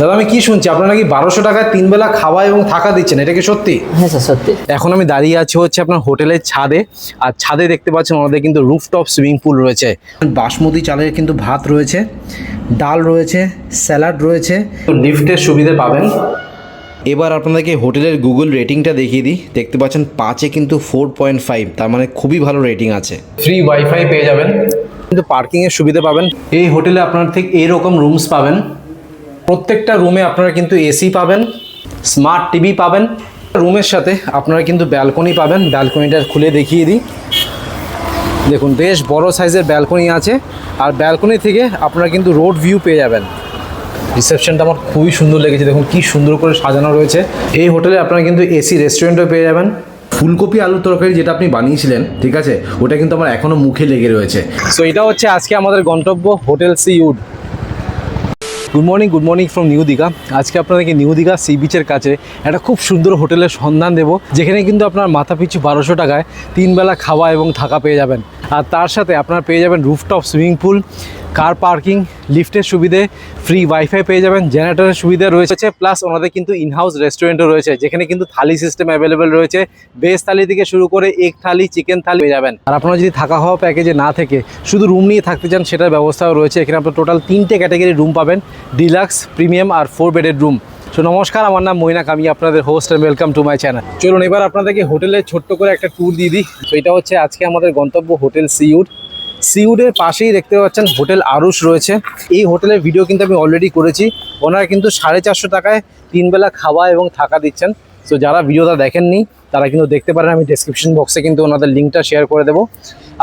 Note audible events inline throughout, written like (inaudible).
দাদা আমি কি শুনছি? আপনারা নাকি বারোশো টাকায় তিন বেলা খাওয়া এবং থাকা দিচ্ছেন? এটা কি সত্যি? হ্যাঁ স্যার সত্যি। এখন আমি দাঁড়িয়ে আছি হচ্ছে আপনার হোটেলের ছাদে। আর ছাদে দেখতে পাচ্ছেন আমাদের কিন্তু রুফটপ সুইমিং পুল রয়েছে। বাসমতি চালের কিন্তু ভাত রয়েছে ডাল রয়েছে স্যালাড রয়েছে। লিফটের সুবিধে পাবেন। এবার আপনাদেরকে হোটেলের গুগল রেটিংটা দেখিয়ে দিই। দেখতে পাচ্ছেন পাঁচে কিন্তু ফোর পয়েন্ট ফাইভ তার মানে খুবই ভালো রেটিং আছে। ফ্রি ওয়াইফাই পেয়ে যাবেন। কিন্তু পার্কিংয়ের সুবিধা পাবেন। এই হোটেলে আপনার ঠিক এইরকম রুমস পাবেন। প্রত্যেকটা রুমে আপনারা কিন্তু এসি পাবেন, স্মার্ট টিভি পাবেন। রুমের সাথে আপনারা কিন্তু ব্যালকনি পাবেন, ব্যালকনিটা খুলে দেখিয়ে দিই। দেখুন, বেশ বড় সাইজের ব্যালকনি আছে, আর ব্যালকনি থেকে আপনারা কিন্তু রোড ভিউ পেয়ে যাবেন। রিসেপশনটা আমার খুবই সুন্দর লেগেছে, দেখুন কি সুন্দর করে সাজানো রয়েছে। এই হোটেলে আপনারা কিন্তু এসি রেস্টুরেন্টও পেয়ে যাবেন। ফুলকপি আলুর তরকারি যেটা আপনি বানিয়েছিলেন, ঠিক আছে? ওটা কিন্তু আমার এখনও মুখে লেগে রয়েছে। সো এটা হচ্ছে আজকে আমাদের গন্তব্য, hotel Sea Wood. Good morning good morning from New Digha. আজকে আপনাদেরকে নিউ দীঘা সি বিচের কাছে একটা খুব সুন্দর হোটেলের সন্ধান দেবো, যেখানে কিন্তু আপনার মাথা পিছু বারোশো টাকায় তিনবেলা খাওয়া এবং থাকা পেয়ে যাবেন। আর তার সাথে আপনারা পেয়ে যাবেন rooftop swimming pool car parking লিফটের সুবিধে ফ্রি ওয়াইফাই পেয়ে যাবেন জেনারেটরের সুবিধা রয়েছে প্লাস ওনাদের কিন্তু ইনহাউস রেস্টুরেন্টও রয়েছে, যেখানে কিন্তু থালি সিস্টেম অ্যাভেলেবেল রয়েছে। ভেজ থালি থেকে শুরু করে এগ থালি চিকেন থালি পেয়ে যাবেন। আর আপনারা যদি থাকা হওয়া প্যাকেজে না থেকে শুধু রুম নিয়ে থাকতে চান, সেটার ব্যবস্থাও রয়েছে। এখানে আপনার টোটাল তিনটে ক্যাটাগরি রুম পাবেন ডিলাক্স প্রিমিয়াম আর ফোর বেডের রুম সো নমস্কার, আমার নাম মৈনাক, আমি আপনাদের host and welcome to my channel চলুন, এবার আপনাদেরকে হোটেলের ছোট্ট করে একটা ট্যুর দিয়ে দিই। তো এটা হচ্ছে আজকে আমাদের গন্তব্য হোটেল সিউড সিউডের পাশেই দেখতে পাচ্ছেন হোটেল আরুষ রয়েছে। এই হোটেলের ভিডিও কিন্তু আমি অলরেডি করেছি। ওনারা কিন্তু সাড়ে চারশো টাকায় তিনবেলা খাওয়া এবং থাকা দিচ্ছেন। তো যারা ভিডিওটা দেখেননি, তারা কিন্তু দেখতে পারেন, আমি ডেসক্রিপশন বক্সে কিন্তু ওনাদের লিঙ্কটা শেয়ার করে দেবো।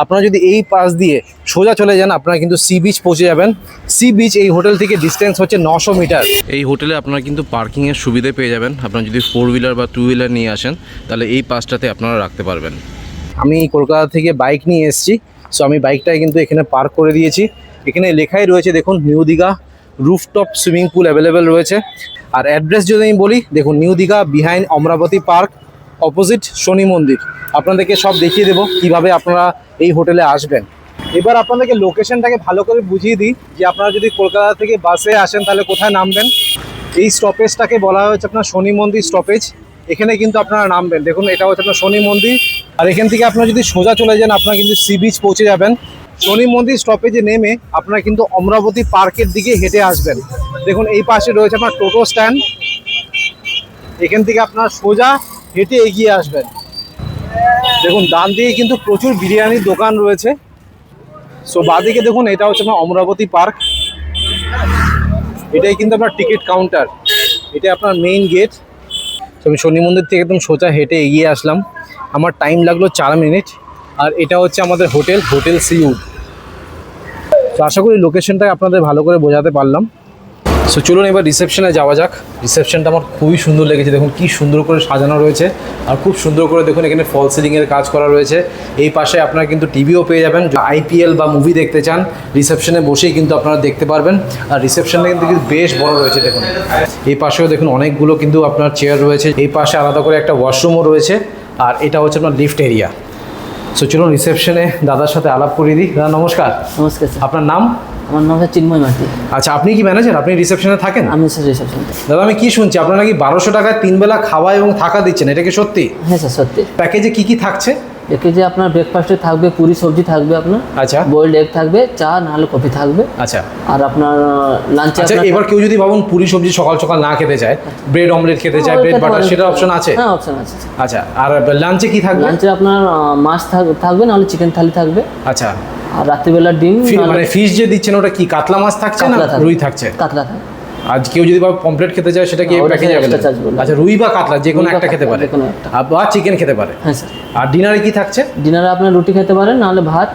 আপনারা যদি এই পাশ দিয়ে সোজা চলে যান আপনারা কিন্তু সি বিচ পৌঁছে যাবেন। সি বিচ এই হোটেল থেকে ডিস্টেন্স হচ্ছে নশো মিটার। এই হোটেলে আপনারা কিন্তু পার্কিংয়ের সুবিধে পেয়ে যাবেন। আপনারা যদি ফোর হুইলার বা টু হুইলার নিয়ে আসেন তাহলে এই পাশটাতে আপনারা রাখতে পারবেন। আমি কলকাতা থেকে বাইক নিয়ে এসেছি সো আমি বাইকটাই কিন্তু এখানে পার্ক করে দিয়েছি। এখানে লেখাই রয়েছে দেখুন New Digha rooftop swimming pool available রয়েছে। আর অ্যাড্রেস যদি আমি বলি দেখুন New Digha behind Amarabati park opposite শনি মন্দির। আপনাদেরকে সব দেখিয়ে দেবো কীভাবে আপনারা এই হোটেলে আসবেন। এবার আপনাদেরকে লোকেশনটাকে ভালো করে বুঝিয়ে দিই যে আপনারা যদি কলকাতা থেকে বাসে আসেন তাহলে কোথায় নামবেন। এই স্টপেজটাকে বলা হয়েছে আপনার শনি মন্দির স্টপেজ। এখানে কিন্তু আপনারা নামবেন। দেখুন, এটা হচ্ছে আপনার শনি মন্দির। আর এখান থেকে আপনারা যদি সোজা চলে যান, আপনারা কিন্তু সি বিচ পৌঁছে যাবেন। শনি মন্দির স্টপেজে নেমে আপনারা কিন্তু অমরাবতী পার্কের দিকে হেঁটে আসবেন। দেখুন, এই পাশে রয়েছে আপনার টোটো স্ট্যান্ড। এখান থেকে আপনার সোজা হেঁটে এগিয়ে আসবেন। দেখুন, ডান দিকে কিন্তু প্রচুর বিরিয়ানির দোকান রয়েছে। সো বাদিকে দেখুন, এটা হচ্ছে আপনার অমরাবতী পার্ক। এটাই কিন্তু আপনার টিকিট কাউন্টার। এটা আপনার মেইন গেট আমি শনি মন্দির থেকে একদম সোজা হেঁটে এগিয়ে আসলাম। আমার টাইম লাগল চার মিনিট আর এটা হচ্ছে আমাদের হোটেল হোটেল সিউড তো আশা করি লোকেশনটা আপনাদের ভালো করে বোঝাতে পারলাম। সো চলুন এবার রিসেপশনে যাওয়া যাক। রিসেপশনটা আমার খুবই সুন্দর লেগেছে। দেখুন কি সুন্দর করে সাজানো রয়েছে। আর খুব সুন্দর করে দেখুন এখানে ফল সিলিংয়ের কাজ করা রয়েছে। এই পাশে আপনারা কিন্তু টিভিও পেয়ে যাবেন। আইপিএল বা মুভি দেখতে চান রিসেপশনে বসেই কিন্তু আপনারা দেখতে পারবেন। আর রিসেপশনটা কিন্তু বেশ বড় রয়েছে দেখুন। এই পাশেও দেখুন অনেকগুলো কিন্তু আপনার চেয়ার রয়েছে। এই পাশে আলাদা করে একটা ওয়াশরুমও রয়েছে। আর এটা হচ্ছে আপনার লিফট এরিয়া সো চলুন রিসেপশনে দাদার সাথে আলাপ করিয়ে দিই। দাদা নমস্কার। নমস্কার আপনার নাম? আমার নাম হচ্ছে চিন্ময় মাটি আচ্ছা আপনি কি ম্যানেজার আপনি রিসেপশনে থাকেন? আমি স্যার রিসেপশন দাদা আমি কি শুনছি? আপনারা নাকি বারোশো টাকায় তিন বেলা খাওয়া এবং থাকা দিচ্ছেন? এটা কি সত্যি? হ্যাঁ স্যার সত্যি। প্যাকেজে কি কি থাকছে? যে আপনার ব্রেকফাস্টে থাকবে পুরি সবজি থাকবে আপনার আচ্ছা। বয়েলড এগ থাকবে চা নাহলে কফি থাকবে। আচ্ছা। আর আপনার লাঞ্চে আচ্ছা এবার কেউ যদি ভাবুন পুরি সবজি সকাল সকাল না খেতে চায় ব্রেড অমলেট খেতে চায় ব্রেড বাটার সেটা অপশন আছে? হ্যাঁ অপশন আছে আচ্ছা আর লাঞ্চে কি থাকবে? লাঞ্চে আপনার মাছ থাক- থাকবে নাহলে চিকেন থালি থাকবে। আচ্ছা। আর রাত্রিবেলার ডিম মানে ফিশ যে দিচ্ছেন ওটা কি? কাতলা মাছ থাকছে না রুই থাকছে? কাতলা থাকবে আজ কেউ যদি বা পমপ্লেট খেতে চায় সেটা কি হ্যাঁ, প্যাকেজে যাবে আচ্ছা রুই বা কাতলা যে কোনো একটা খেতে পারে। বা চিকেন খেতে পারে। হ্যাঁ স্যার। আর ডিনারে কি থাকছে? ডিনারে আপনার রুটি খেতে পারেন নাহলে ভাত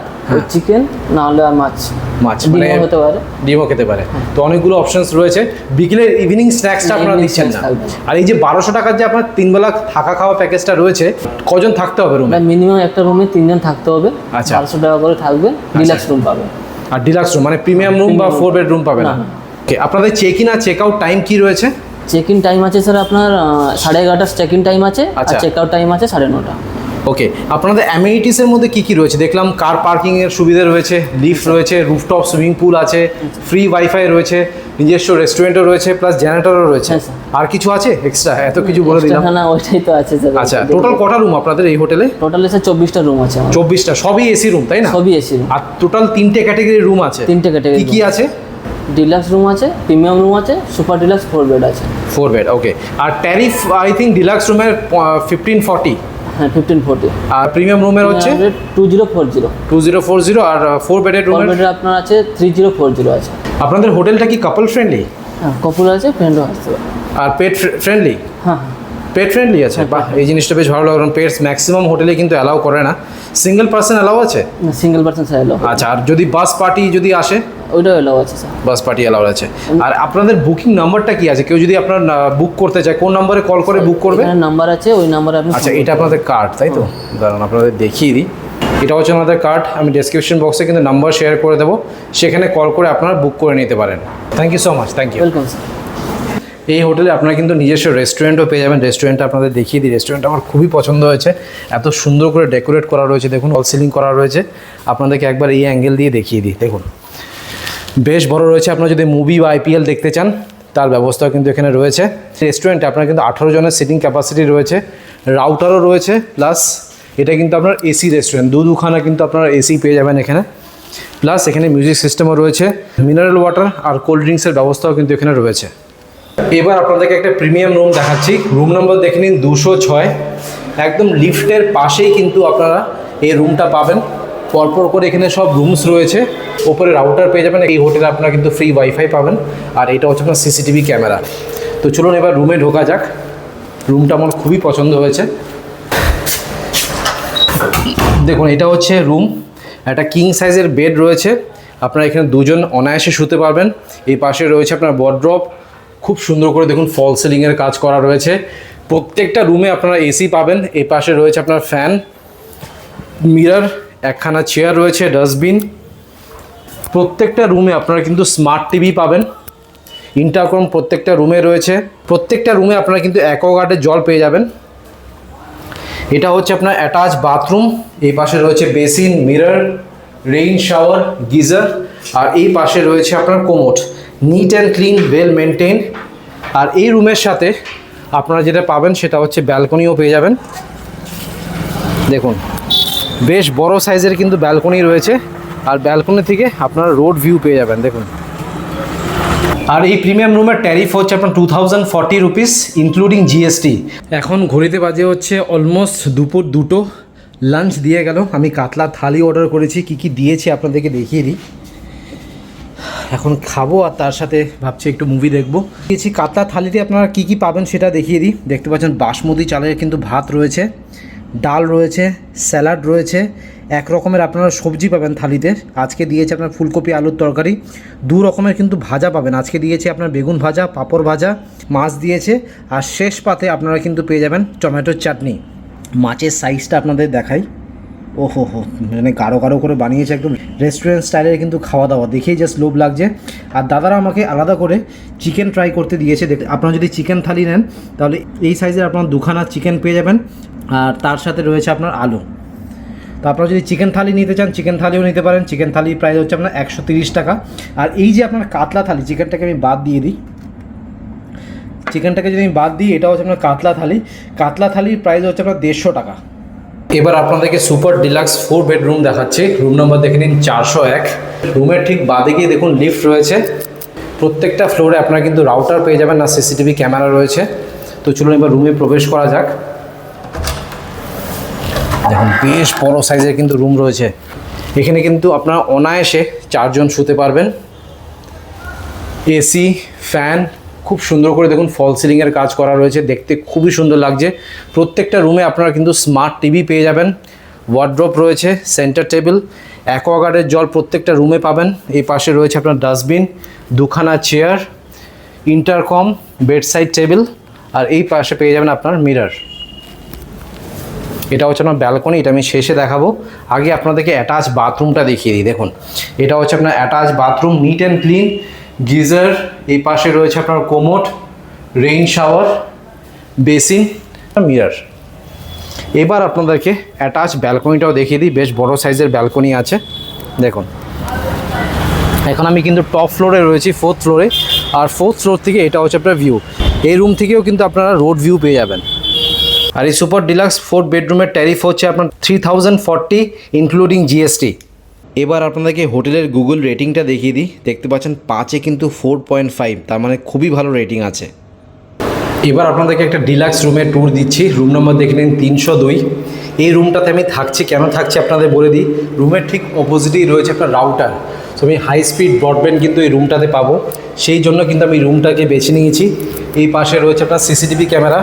চিকেন নাহলে আর মাছ। মাছ মানে হতে পারে। ডিমও খেতে পারে। তো অনেকগুলো অপশনস রয়েছে। বিকেলের ইভিনিং স্ন্যাক্সটা আপনারা দিচ্ছেন না। আর এই যে বারোশো টাকার যে আপনার তিন বেলা থাকা খাওয়া প্যাকেজটা রয়েছে কজন থাকতে হবে রুমে মিনিমাম একটা রুমে তিনজন থাকতে হবে। আচ্ছা। বারোশো টাকা করে থাকবে ডিলাক্স রুম পাবে আর ডিলাক্স রুম মানে প্রিমিয়াম রুম বা ফোর বেডরুম পাবে না। না। আপনাদের চেক ইন আর চেক আউট টাইম কি রয়েছে? চেক ইন টাইম আছে স্যার আপনার সাড়ে এগারোটা চেক ইন টাইম আছে আর। চেক আউট টাইম আছে সাড়ে নটা। ওকে আপনাদের অ্যামিনিটিসের মধ্যে কি কি রয়েছে? দেখলাম কার পার্কিং এর সুবিধা রয়েছে লিফট রয়েছে রুফটপ সুইমিং পুল আছে ফ্রি ওয়াইফাই রয়েছে নিজস্ব রেস্টুরেন্টও রয়েছে প্লাস জেনারেটরও রয়েছে। হ্যাঁ, আর কিছু আছে এক্সট্রা এত কিছু বলে দিলাম। না না ওইটাই তো আছে স্যার আচ্ছা টোটাল কটা রুম আপনাদের এই হোটেলে টোটাল এসে চব্বিশটা রুম আছে চব্বিশটা সবই এসি রুম তাই না? সবই এসি রুম আর টোটাল তিনটে ক্যাটাগরি রুম আছে। তিনটে কি ক্যাটাগরি কি আছে? ডিলাক্স রুম আছে প্রিমিয়াম রুম আছে সুপার ডিলাক্স ফোর বেড আছে। ফোর বেড ওকে আর ট্যারিফ আই থিঙ্ক ডিলাক্স রুমের ফিফটিন ফর্টি হ্যাঁ ফিফটিন ফোর্টি আর প্রিমিয়াম রুমের হচ্ছে? Two zero four zero two zero four zero আর ফোর বেডের রুমের বেডের আপনার আছে থ্রি জিরো ফোর জিরো আছে। আপনাদের হোটেলটা কি কাপল ফ্রেন্ডলি হ্যাঁ কপুল আছে ফ্রেন্ডও আছে। আর পেট ফ্রেন্ডলি হ্যাঁ হ্যাঁ। পেট ফ্রেন্ডলি আছে। বাহ এই জিনিসটা বেশ ভালো লাগল। পেটস ম্যাক্সিমাম হোটেলে কিন্তু অ্যালাউ করে না। সিঙ্গেল পার্সন অ্যালাউ আছে? সিঙ্গেল পার্সন স্যার এলো আচ্ছা আর যদি বাস পার্টি যদি আসে? ওইটাও এলো আছে স্যার বাস পার্টি অ্যালাউ আছে। আর আপনাদের বুকিং নাম্বারটা কি আছে? কেউ যদি আপনার বুক করতে চায় কোন নম্বরে কল করে বুক করবে? নাম্বার আছে ওই নাম্বারে আপনি আচ্ছা এটা আপনাদের কার্ড তাই তো? দাঁড়ান আপনাদের দেখিয়ে দিই। এটা হচ্ছে আমাদের কার্ড আমি ডেসক্রিপশন বক্সে কিন্তু নাম্বার শেয়ার করে দেবো। সেখানে কল করে আপনারা বুক করে নিতে পারেন। Thank you so much thank you welcome sir এই হোটেলে আপনারা কিন্তু নিজস্ব রেস্টুরেন্টও পেয়ে যাবেন। রেস্টুরেন্টটা আপনাদের দেখিয়ে দিই। রেস্টুরেন্ট আমার খুবই পছন্দ হয়েছে। এত সুন্দর করে ডেকোরেট করা রয়েছে। দেখুন অল সিলিং করা রয়েছে। আপনাদেরকে একবার এই অ্যাঙ্গেল দিয়ে দেখিয়ে দিই। দেখুন, বেশ বড় রয়েছে। আপনারা যদি মুভি বা আইপিএল দেখতে চান, তার ব্যবস্থাও কিন্তু এখানে রয়েছে। রেস্টুরেন্টে, আপনার কিন্তু আঠারো জনের সিটিং ক্যাপাসিটি রয়েছে। রাউটারও রয়েছে। প্লাস এটা কিন্তু আপনার এসি রেস্টুরেন্ট দু দুখানা কিন্তু আপনারা এসি পেয়ে যাবেন এখানে। প্লাস এখানে মিউজিক সিস্টেমও রয়েছে। মিনারেল ওয়াটার আর কোল্ড ড্রিঙ্কসের ব্যবস্থাও কিন্তু এখানে রয়েছে। এবার আপনাদেরকে একটা প্রিমিয়াম রুম দেখাচ্ছি। রুম নম্বর দেখে নিন, দুশো ছয়। একদম লিফটের পাশেই কিন্তু আপনারা এই রুমটা পাবেন। পরপর করে এখানে সব রুমস রয়েছে। ওপরে রাউটার পেয়ে যাবেন, এই হোটেলে আপনারা কিন্তু ফ্রি ওয়াইফাই পাবেন। আর এটা হচ্ছে আপনার সিসিটিভি ক্যামেরা তো চলুন এবার রুমে ঢোকা যাক। রুমটা আমার খুবই পছন্দ হয়েছে। দেখুন, এটা হচ্ছে রুম একটা কিং সাইজের বেড রয়েছে। আপনারা এখানে দুজন অনায়াসে শুতে পারবেন। এই পাশে রয়েছে আপনার বড্রপ খুব সুন্দর করে দেখুন ফল সিলিংয়ের কাজ করা রয়েছে। প্রত্যেকটা রুমে আপনারা এসি পাবেন। এই পাশে রয়েছে আপনার ফ্যান, মিরর, একখানা চেয়ার রয়েছে, ডাস্টবিন। প্রত্যেকটা রুমে আপনারা কিন্তু স্মার্ট টিভি পাবেন। ইন্টারকম প্রত্যেকটা রুমে রয়েছে। প্রত্যেকটা রুমে আপনারা কিন্তু অ্যাকোয়াগার্ডের জল পেয়ে যাবেন। এটা হচ্ছে আপনার অ্যাটাচ বাথরুম এই পাশে রয়েছে basin mirror rain shower geyser আর এই পাশে রয়েছে আপনার commode neat and clean well maintain আর এই রুমের সাথে আপনারা যেটা পাবেন সেটা হচ্ছে ব্যালকনিও পেয়ে যাবেন। দেখুন, বেশ বড় সাইজের কিন্তু ব্যালকনি রয়েছে। আর ব্যালকনি থেকে আপনারা রোড ভিউ পেয়ে যাবেন, দেখুন। আর এই প্রিমিয়াম রুমের ট্যারিফ হচ্ছে আপনার two thousand forty rupees including GST এখন ঘড়িতে বাজে হচ্ছে অলমোস্ট দুপুর দুটো। লাঞ্চ দিয়ে গেল। আমি কাতলা থালি অর্ডার করেছি। কি কি দিয়েছি আপনাদেরকে দেখিয়ে দিই। এখন খাব আর তার সাথে ভাবছি একটু মুভি দেখব। দিয়েছি কাতলা থালিতে আপনারা কি কি পাবেন সেটা দেখিয়ে দিই। দেখতে পাচ্ছেন বাসমতি চালের কিন্তু ভাত রয়েছে, ডাল রয়েছে, স্যালাড রয়েছে, এক রকমের আপনারা সবজি পাবেন থালিতে। আজকে দিয়েছে আপনার ফুলকপি, আলুর তরকারি, দু রকমের কিন্তু ভাজা পাবেন। আজকে দিয়েছে আপনার বেগুন ভাজা, পাঁপড় ভাজা, মাছ দিয়েছে, আর শেষ পাতে আপনারা কিন্তু পেয়ে যাবেন টমেটোর চাটনি। মাছের সাইজটা আপনাদের দেখাই। ও হো মানে গাঢ় গাঢ় করে বানিয়েছে একদম রেস্টুরেন্ট স্টাইলের কিন্তু খাওয়া দাওয়া দেখেই জাস্ট লোভ লাগছে। আর দাদারা আমাকে আলাদা করে চিকেন ট্রাই করতে দিয়েছে। দেখ, আপনারা যদি চিকেন থালি নেন, তাহলে এই সাইজের আপনার দুখানা চিকেন পেয়ে যাবেন। আর তার সাথে রয়েছে আপনার আলু। তো আপনারা যদি চিকেন থালি নিতে চান চিকেন থালিও নিতে পারেন। চিকেন থালি প্রাইস হচ্ছে আপনার একশো তিরিশ টাকা। আর এই যে আপনার কাতলা থালি চিকেনটাকে আমি বাদ দিয়ে দিই। চিকেনটাকে যদি আমি বাদ দিই এটা হচ্ছে আপনার কাতলা থালি। কাতলা থালির প্রাইস হচ্ছে আপনার দেড়শো টাকা। এবার আপনাদেরকে সুপার ডিলাক্স ফোর বেডরুম দেখাচ্ছি। রুম নম্বর দেখে নিন চারশো এক। রুমের ঠিক বাদে গিয়ে দেখুন লিফট রয়েছে। প্রত্যেকটা ফ্লোরে আপনারা কিন্তু রাউটার পেয়ে যাবেন না, সিসিটিভি ক্যামেরা রয়েছে। তো চলুন এবার রুমে প্রবেশ করা যাক। দেখুন, বেশ বড় সাইজের কিন্তু রুম রয়েছে। এখানে কিন্তু আপনারা অনায়াসে চারজন শুতে পারবেন। এসি, ফ্যান খুব সুন্দর করে দেখুন ফল সিলিংয়ের কাজ করা রয়েছে। দেখতে খুবই সুন্দর লাগছে। প্রত্যেকটা রুমে আপনারা কিন্তু স্মার্ট টিভি পেয়ে যাবেন। ওয়ার্ড্রপ রয়েছে সেন্টার টেবিল অ্যাকোয়াগার্ডের জল প্রত্যেকটা রুমে পাবেন। এই পাশে রয়েছে আপনার ডাস্টবিন দুখানা চেয়ার ইন্টারকম বেডসাইড টেবিল আর এই পাশে পেয়ে যাবেন আপনার মিরর এটা হচ্ছে আপনার ব্যালকনি এটা আমি শেষে দেখাবো। আগে আপনাদেরকে অ্যাটাচ বাথরুমটা দেখিয়ে দিই, দেখুন। এটা হচ্ছে আপনার attach bathroom neat and clean geyser, এই পাশে রয়েছে আপনার commode, rain shower, basin mirror. এবার আপনাদেরকে অ্যাটাচ ব্যালকনিটাও দেখিয়ে দিই, বেশ বড় সাইজের ব্যালকনি আছে। দেখুন। এখন আমি কিন্তু টপ ফ্লোরে রয়েছি, ফোর্থ ফ্লোরে। আর ফোর্থ ফ্লোর থেকে এটা হচ্ছে আপনার ভিউ। এই রুম থেকেও কিন্তু আপনারা রোড ভিউ পেয়ে যাবেন। আর এই সুপার ডিলাক্স ফোর বেডরুমের ট্যারিফ হচ্ছে আপনার three thousand forty, including GST. এবার আপনাদেরকে হোটেলের গুগল রেটিংটা দেখিয়ে দিই। দেখতে পাচ্ছেন পাঁচে কিন্তু ফোর পয়েন্ট ফাইভ তার মানে খুবই ভালো রেটিং আছে। এবার আপনাদেরকে একটা ডিলাক্স রুমের ট্যুর দিচ্ছি। রুম নম্বর দেখে নিন, তিনশো দুই। এই রুমটাতে আমি থাকছি, কেন থাকছি আপনাদের বলে দিই। রুমের ঠিক অপোজিটেই রয়েছে একটা রাউটার তো আমি হাই স্পিড ব্রডব্যান্ড কিন্তু এই রুমটাতে পাবো। সেই জন্য কিন্তু আমি রুমটাকে বেছে নিয়েছি। এই পাশে রয়েছে আপনার সিসিটিভি ক্যামেরা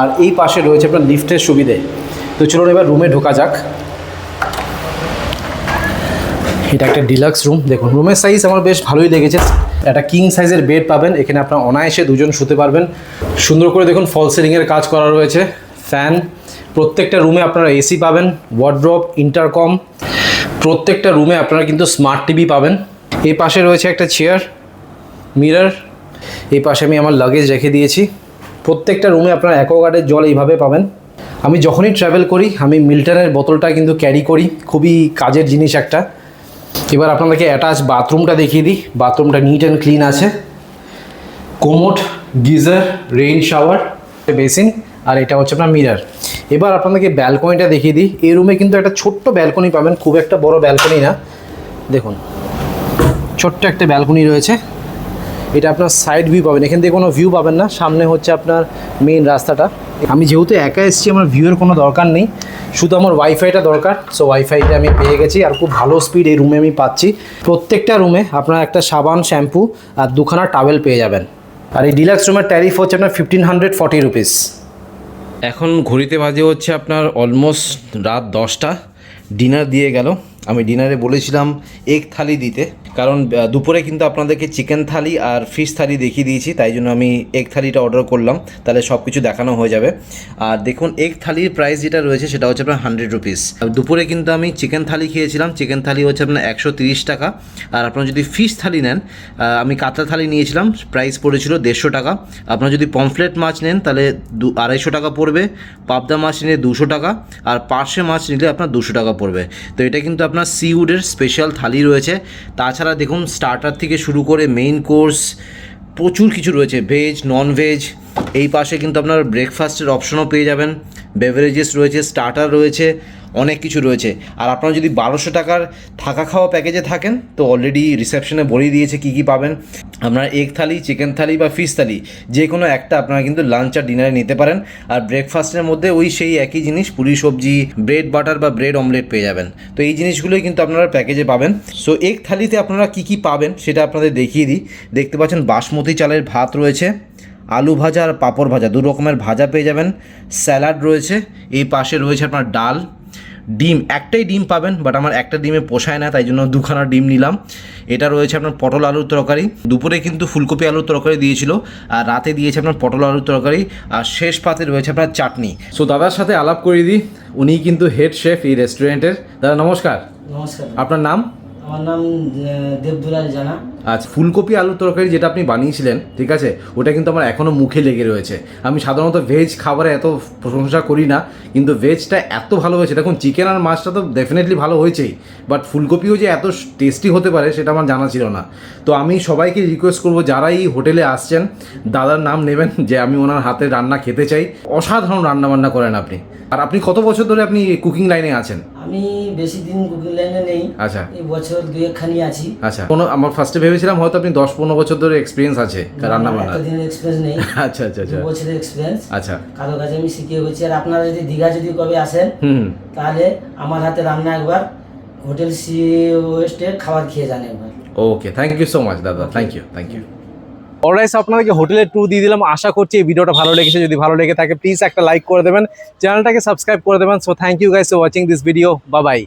আর এই পাশে রয়েছে আপনার লিফটের সুবিধে। তো চলুন এবার রুমে ঢোকা যাক। এটা একটা ডিলাক্স রুম দেখুন রুমের সাইজ আমার বেশ ভালোই লেগেছে একটা কিং সাইজের বেড পাবেন। এখানে আপনার অনায়াসে দুজন শুতে পারবেন। সুন্দর করে দেখুন ফল সিলিংয়ের কাজ করা রয়েছে। ফ্যান প্রত্যেকটা রুমে আপনারা এসি পাবেন। ওয়ার্ড্রপ ইন্টারকম প্রত্যেকটা রুমে আপনারা কিন্তু স্মার্ট টিভি পাবেন। এই পাশে রয়েছে একটা চেয়ার মিরর এই পাশে আমি আমার লাগেজ রেখে দিয়েছি। প্রত্যেকটা রুমে আপনারা অ্যাকোয়াগার্ডের জল এইভাবে পাবেন। আমি যখনই ট্রাভেল করি, আমি মিল্টনের বোতলটা কিন্তু ক্যারি করি। খুবই কাজের জিনিস একটা। এবার আপনাদেরকে অ্যাটাচ বাথরুমটা দেখিয়ে দিই। বাথরুমটা নিট অ্যান্ড ক্লিন আছে। Commode geyser rain shower basin আর এটা হচ্ছে আপনার মিরার এবার আপনাদেরকে ব্যালকনিটা দেখিয়ে দিই। এই রুমে কিন্তু একটা ছোট্ট ব্যালকনি পাবেন, খুব একটা বড় ব্যালকনি না। দেখুন, ছোট্ট একটা ব্যালকনি রয়েছে। এটা আপনার সাইড ভিউ পাবেন। এখান থেকে কোনো ভিউ পাবেন না। সামনে হচ্ছে আপনার মেইন রাস্তাটা। আমি যেহেতু একা এসেছি, আমার ভিউয়ের কোনো দরকার নেই। শুধু আমার ওয়াইফাইটা দরকার। সো ওয়াইফাইটা আমি পেয়ে গেছি আর খুব ভালো স্পিড এই রুমে আমি পাচ্ছি। প্রত্যেকটা রুমে আপনার একটা সাবান শ্যাম্পু আর দুখানা টাওয়েল পেয়ে যাবেন। আর এই ডিলাক্স রুমের ট্যারিফ হচ্ছে আপনার ফিফটিন হান্ড্রেড ফর্টি রুপিস এখন ঘড়িতে বাজে হচ্ছে আপনার অলমোস্ট রাত দশটা। ডিনার দিয়ে গেল। আমি ডিনারে বলেছিলাম এক থালি দিতে। কারণ দুপুরে কিন্তু আপনাদেরকে চিকেন থালি আর ফিশ থালি দেখিয়ে দিয়েছি, তাই জন্য আমি এগ থালিটা অর্ডার করলাম। তাহলে সব কিছু দেখানো হয়ে যাবে। আর দেখুন এগ থালির প্রাইস যেটা রয়েছে, সেটা হচ্ছে আপনার হান্ড্রেড রুপিস দুপুরে কিন্তু আমি চিকেন থালি খেয়েছিলাম। চিকেন থালি হচ্ছে আপনার একশো তিরিশ টাকা। আর আপনারা যদি ফিশ থালি নেন আমি কাতলা থালি নিয়েছিলাম প্রাইস পড়েছিল দেড়শো টাকা। আপনারা যদি পমফ্লেট মাছ নেন, তাহলে দু, আড়াইশো টাকা পড়বে। পাবদা মাছ নিলে দুশো টাকা। আর পার্শে মাছ নিলে আপনার দুশো টাকা পড়বে। তো এটা কিন্তু আপনার সিউডের স্পেশাল থালি রয়েছে। তাছাড়া দেখুন স্টার্টার থেকে শুরু করে মেইন কোর্স প্রচুর কিছু রয়েছে ভেজ নন ভেজ এই পাশে কিন্তু আপনার ব্রেকফাস্টের অপশনও পেয়ে যাবেন। বেভারেজেস রয়েছে স্টার্টার রয়েছে, অনেক কিছু রয়েছে। আর আপনারা যদি বারোশো টাকার থাকা খাওয়া প্যাকেজে থাকেন, তো অলরেডি রিসেপশনে বলেই দিয়েছে কী কী পাবেন। আপনারা এগ থালি চিকেন থালি বা ফিশ থালি, যে কোনো একটা আপনারা কিন্তু লাঞ্চ আর ডিনারে নিতে পারেন। আর ব্রেকফাস্টের মধ্যে ওই সেই একই জিনিস, পুরি সবজি ব্রেড বাটার বা ব্রেড অমলেট পেয়ে যাবেন। তো এই জিনিসগুলোই কিন্তু আপনারা প্যাকেজে পাবেন। সো এগ থালিতে আপনারা কী কী পাবেন, সেটা আপনাদের দেখিয়ে দিই। দেখতে পাচ্ছেন বাসমতি চালের ভাত রয়েছে। আলু ভাজা আর পাঁপড় ভাজা দু রকমের ভাজা পেয়ে যাবেন। স্যালাড রয়েছে এই পাশে রয়েছে আপনার ডাল। ডিম একটাই ডিম পাবেন বাট আমার একটা ডিমে পোষায় না তাই জন্য দুখানা ডিম নিলাম। এটা রয়েছে আপনার পটল আলুর তরকারি। দুপুরে কিন্তু ফুলকপি আলুর তরকারি দিয়েছিল আর রাতে দিয়েছে আপনার পটল আলুর তরকারি আর শেষ পাতে রয়েছে আপনার চাটনি। সো দাদার সাথে আলাপ করে দিই উনি কিন্তু হেড শেফ এই রেস্টুরেন্টের দাদা নমস্কার। নমস্কার। আপনার নাম? আমার নাম দেবদুলাল জানা। আচ্ছা ফুলকপি আলুর তরকারি যেটা আপনি বানিয়েছিলেন ঠিক আছে ওটা কিন্তু আমার এখনও মুখে লেগে রয়েছে। আমি সাধারণত ভেজ খাবারে এত প্রশংসা করি না কিন্তু ভেজটা এত ভালো হয়েছে। দেখুন চিকেন আর মাছটা তো ডেফিনেটলি ভালো হয়েছেই বাট ফুলকপিও যে এত টেস্টি হতে পারে সেটা আমার জানা ছিল না। তো আমি সবাইকে রিকোয়েস্ট করব যারা এই হোটেলে আসছেন দাদার নাম নেবেন যে আমি ওনার হাতে রান্না খেতে চাই। অসাধারণ রান্না বান্না করেন আপনি। আর আপনি কত বছর ধরে আপনি কুকিং লাইনে আছেন? আমি বেশি দিন কুকিং লাইনে নেই। আচ্ছা। এই বছর দুই একখানি আছি। আচ্ছা কোনো আমার ফার্স্টে ভেবেছিলাম হয়তো আপনি দশ পনেরো বছর ধরে এক্সপিরিয়েন্স আছে রান্না বান্না একটা দিনের এক্সপিরিয়েন্স নেই। (laughs) আচ্ছা আচ্ছা আচ্ছা। বছরের এক্সপিরিয়েন্স আচ্ছা। কারও কাছে আমি শিখিয়ে গেছি আর আপনারা যদি দীঘা যদি কবে আসেন হুম তাহলে আমার হাতে রান্না একবার হোটেল সি ওয়েস্টের খাবার খেয়ে যান একবার। Okay thank you so much দাদা। Thank you thank you alright আপনাদেরকে হোটেলের ট্যুর দিয়ে দিলাম। আশা করছি এই ভিডিওটা ভালো লেগেছে। যদি ভালো লেগে থাকে প্লিজ একটা লাইক করে দেবেন। চ্যানেলটাকে সাবস্ক্রাইব করে দেবেন। So thank you guys for watching this video বা বাই